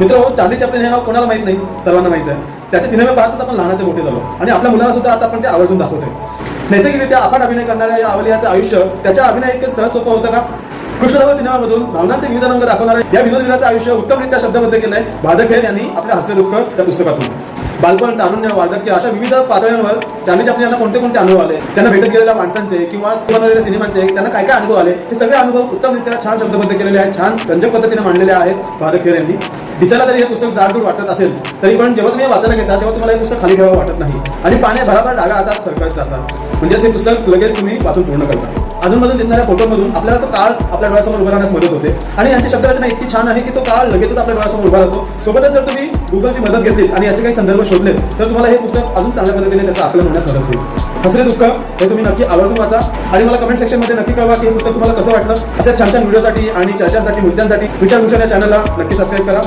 मित्र हो, Charlie Chaplin हे नाव कोणाला माहीत नाही? सर्वांना माहीत आहे. त्याचे सिनेमे पाहतच आपण लहानाचे मोठे झालो. आणि आपल्या मुलाला सुद्धा आता आपण ते आवर्जून दाखवतोय. नैसर्गिकरित्या आपण अभिनय करणाऱ्या या अवलियाचं आयुष्य त्याच्या अभिनय इतकं सहज सोपं होतं का? कृष्णधवल सिनेमामधून भावनांचे विविध रंग दाखवणाऱ्या या विनोदवीराचं आयुष्य उत्तमरित्या शब्दबद्ध केलंय. भादखेर यांनी आपल्या हास्य दुःख त्या पुस्तकातून. बालपण तारुण्य वार्धक्य अशा विविध पातळ्यांवर जाणीचे चॅपलिन यांना कोणते कोणते अनुभव आले? त्यांना भेटत गेलेल्या माणसांचे किंवा बनवलेल्या सिनेमांचे त्यांना काय काय अनुभव आले? हे सगळे अनुभव उत्तमरित्या छान शब्दबद्ध केलेले आहेत छान रंजक पद्धतीने मांडलेले आहेत भादखेर यांनी. दिसायला जरी हे पुस्तक जाडजूड वाटत असेल तरी पण जेव्हा तुम्ही वाचायला घेता तेव्हा तुम्हाला हे पुस्तक खाली ठेवावं वाटत नाही. आणि पाने भराभर डागा हातात सरकत जातात. म्हणजेच हे पुस्तक लगेच तुम्ही वाचून पूर्ण करता. अधूनमधून दिसणाऱ्या फोटोमधून आपल्याला तो काळ आपल्या डोळ्यासमोर उभा राहण्यास मदत होते. आणि यांची शब्दरचना इतकी छान आहे की तो काळ लगेचच आपल्या डोळ्यासमोर उभा राहतो. सोबतच जर तुम्ही गुगलची मदत घेतली आणि याचे काही संदर्भ शोधले तर तुम्हाला हे पुस्तक अजून चांगल्या पद्धतीने त्याचा आकलन होण्यास मदत होईल. हसरे दुःख हे तुम्ही नक्की आवर्जून वाचा. आणि मला कमेंट सेक्शनमध्ये नक्की कळवा की हे पुस्तक तुम्हाला कसं वाटलं. अशा छान छान व्हिडिओसाठी आणि चर्चांसाठी मुद्द्यांसाठी विचार विचार या चॅनलला नक्की सबस्क्राईब करा.